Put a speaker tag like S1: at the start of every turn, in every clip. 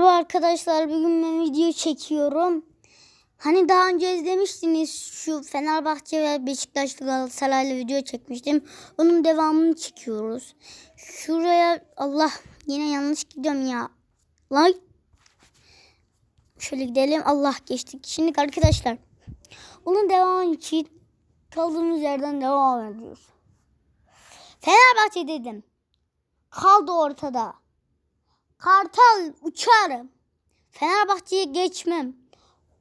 S1: Merhaba arkadaşlar bugün ben video çekiyorum. Hani daha önce izlemiştiniz şu Fenerbahçe ve Beşiktaşlı Galatasaray'la video çekmiştim. Onun devamını çekiyoruz. Şuraya Allah yine yanlış gidiyorum ya. Like. Şöyle gidelim. Allah geçtik. Şimdi arkadaşlar onun devamı için kaldığımız yerden devam ediyoruz. Fenerbahçe dedim. Kaldı ortada. Kartal uçarım. Fenerbahçe'ye geçmem.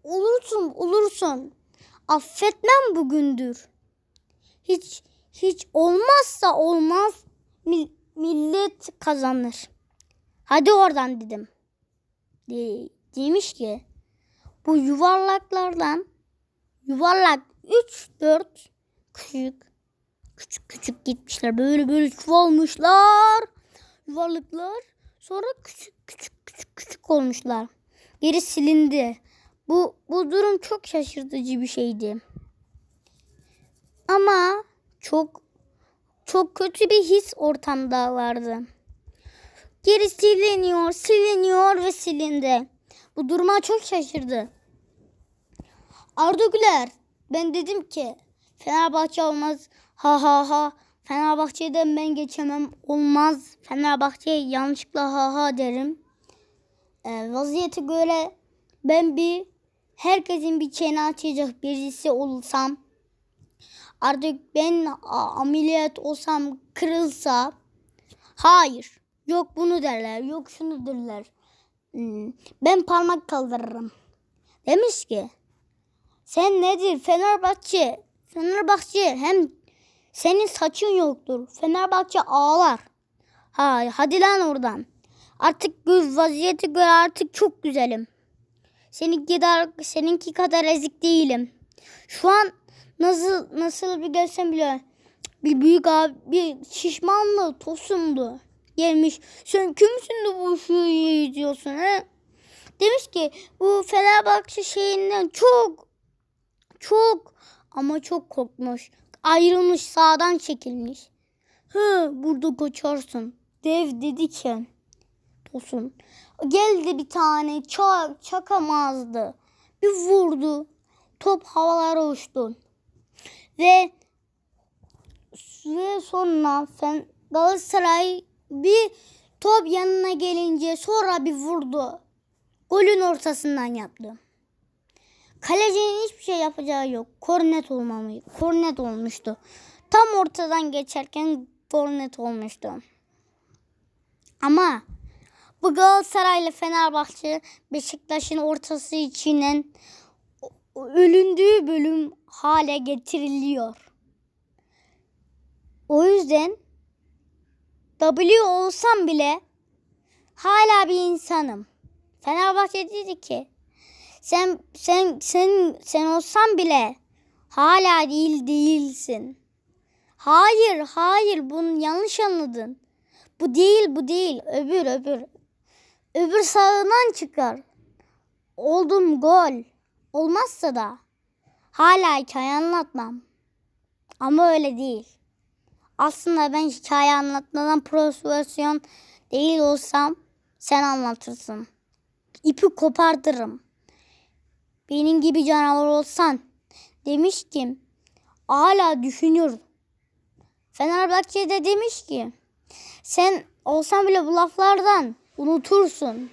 S1: Olursun olursun. Affetmem bugündür. Hiç hiç olmazsa olmaz mil- millet kazanır. Hadi oradan dedim. De, demiş ki bu yuvarlaklardan yuvarlak 3 4 küçük küçük küçük gitmişler. Böyle böyle çoğalmışlar. Yuvarlıklar. Sonra küçük küçük küçük küçük olmuşlar. Geri silindi. Bu bu durum çok şaşırtıcı bir şeydi. Ama çok çok kötü bir his ortamda vardı. Geri siliniyor, siliniyor ve silindi. Bu duruma çok şaşırdı. Arda Güler, ben dedim ki Fenerbahçe olmaz. Ha ha ha. Fenerbahçe'den ben geçemem. Olmaz. Fenerbahçe'ye yanlışlıkla ha ha derim. Ee, vaziyete göre ben bir herkesin bir çene açacak birisi olsam artık ben ameliyat olsam kırılsa hayır yok bunu derler yok şunu derler Hmm, ben parmak kaldırırım demiş ki sen nedir Fenerbahçe Fenerbahçe hem senin saçın yoktur. Fenerbahçe ağlar. Ha, hadi lan oradan. Artık göz vaziyeti göre artık çok güzelim. Seninki kadar, seninki kadar ezik değilim. Şu an nasıl nasıl bir görsem bile bir büyük abi bir şişmanlı tosumdu. Gelmiş. Sen kimsin de bu şeyi diyorsun he? Demiş ki bu Fenerbahçe şeyinden çok çok ama çok korkmuş. Ayrılmış sağdan çekilmiş. Hı burada kaçarsın. Dev dedi ki. Tosun. Geldi bir tane çak, çakamazdı. Bir vurdu. Top havalara uçtu. Ve ve sonra Galatasaray bir top yanına gelince sonra bir vurdu. Golün ortasından yaptı. Kalecinin hiçbir şey yapacağı yok. Kornet olmamı, kornet olmuştu. Tam ortadan geçerken kornet olmuştu. Ama bu Galatasaray ile Fenerbahçe Beşiktaş'ın ortası içinden ölündüğü bölüm hale getiriliyor. O yüzden W olsam bile hala bir insanım. Fenerbahçe dedi ki sen sen sen sen olsan bile hala değil değilsin. Hayır, hayır bunu yanlış anladın. Bu değil, bu değil. Öbür, öbür. Öbür sağından çıkar. Oldum gol. Olmazsa da hala hikaye anlatmam. Ama öyle değil. Aslında ben hikaye anlatmadan profesyon değil olsam sen anlatırsın. İpi kopartırım benim gibi canavar olsan demiş ki hala düşünüyor. Fenerbahçe de demiş ki sen olsan bile bu laflardan unutursun.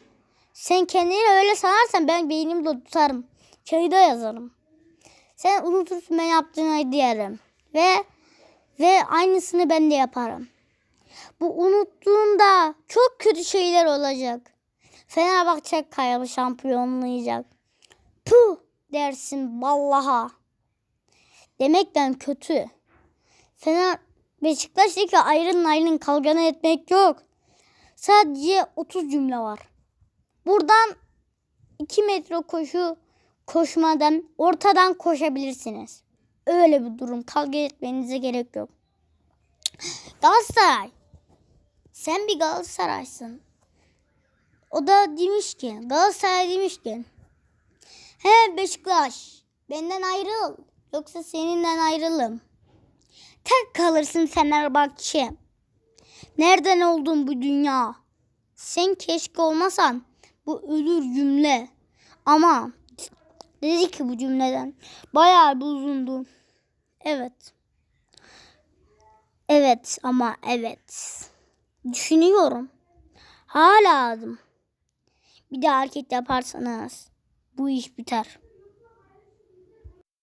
S1: Sen kendini öyle sanarsan ben beynimde tutarım. Köyde yazarım. Sen unutursun ben yaptığını diyelim. Ve ve aynısını ben de yaparım. Bu unuttuğunda çok kötü şeyler olacak. Fenerbahçe kayalı şampiyonlayacak. Puh dersin vallaha. Demekten kötü. Fener Beşiktaş'taki ayrının ayrının kavganı etmek yok. Sadece 30 cümle var. Buradan 2 metre koşu koşmadan ortadan koşabilirsiniz. Öyle bir durum. Kavga etmenize gerek yok. Galatasaray. Sen bir Galatasaray'sın. O da demiş ki Galatasaray demiş ki He Beşiktaş benden ayrıl yoksa seninden ayrılım. Tek kalırsın Fenerbahçe. Nereden oldun bu dünya? Sen keşke olmasan Bu ölür cümle. Ama dedi ki bu cümleden bayağı bir uzundu. Evet. Evet ama evet. Düşünüyorum. Hala adım. Bir de hareket yaparsanız bu iş biter.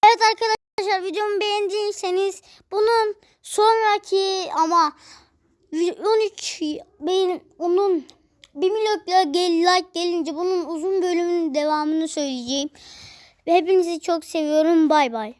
S1: Evet arkadaşlar videomu beğendiyseniz bunun sonraki ama 13 benim onun 1 milyon gel like gelince bunun uzun bölümünün devamını söyleyeceğim. Hepinizi çok seviyorum. Bay bay.